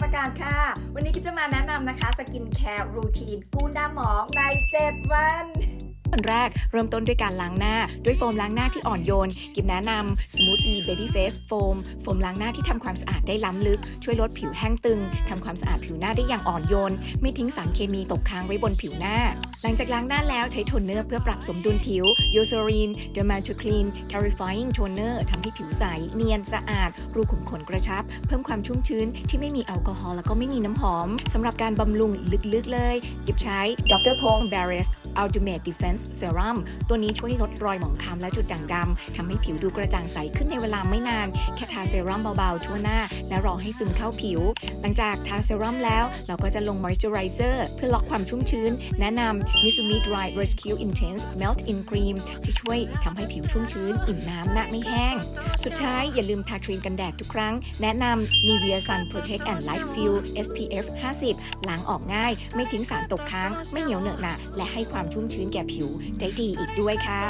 ประกาศค่ะ วันนี้กิฟจะมาแนะนำนะคะ สกินแคร์รูทีนกู้หน้าหมองใน 7 วัน วันแรกเริ่มต้นด้วยการล้างหน้า ด้วยโฟมล้างหน้าที่อ่อนโยน กิมแนะนำ smoothie Baby Face Foam โฟมล้างหน้าที่ทำความสะอาดได้ล้ำลึก ช่วยลดผิวแห้งตึงทำความสะอาดผิวหน้าได้อย่างอ่อนโยน ไม่ทิ้งสารเคมีตกค้างไว้บนผิวหน้า หลังจากล้างหน้าแล้วใช้โทนเนอร์เพื่อปรับสมดุลผิว Eucerin Dermatoxin Clarifying Toner ทำให้ผิวใส เนียนสะอาด รูขุมขนกระชับ เพิ่มความชุ่มชื้นที่ไม่มีแอลกอฮอล์แล้วก็ไม่มีน้ำหอมสำหรับการบำรุงลึกๆเลยกิบใช้ Dr. Pong Barriers Ultimate Defense Serum ตัวนี้ช่วยลดรอยหมองคล้ำและจุดด่างดำทำให้ผิวดูกระจ่างใสขึ้นในเวลาไม่นาน แค่ทาเซรั่มเบาๆ ทั่วหน้า และรอให้ซึมเข้าผิว หลังจากทาเซรั่มแล้ว เราก็จะลง Moisturizer เพื่อล็อกความชุ่มชื้น แนะนำ Mitsumi Dry Rescue Intense Melt in Cream ที่ช่วยทำให้ผิวชุ่มชื้น อิ่มน้ำหน้าไม่แห้ง สุดท้ายอย่าลืมทาครีมกันแดดทุกครั้ง แนะนำ Nivea Sun Protect and Light Fill SPF 50 ล้างออกง่าย ไม่ทิ้งสารตกค้าง ไม่เหนียวเหนอะหนะและให้ความชุ่มชื้นแก่ผิวได้ดีอีกด้วยค่ะ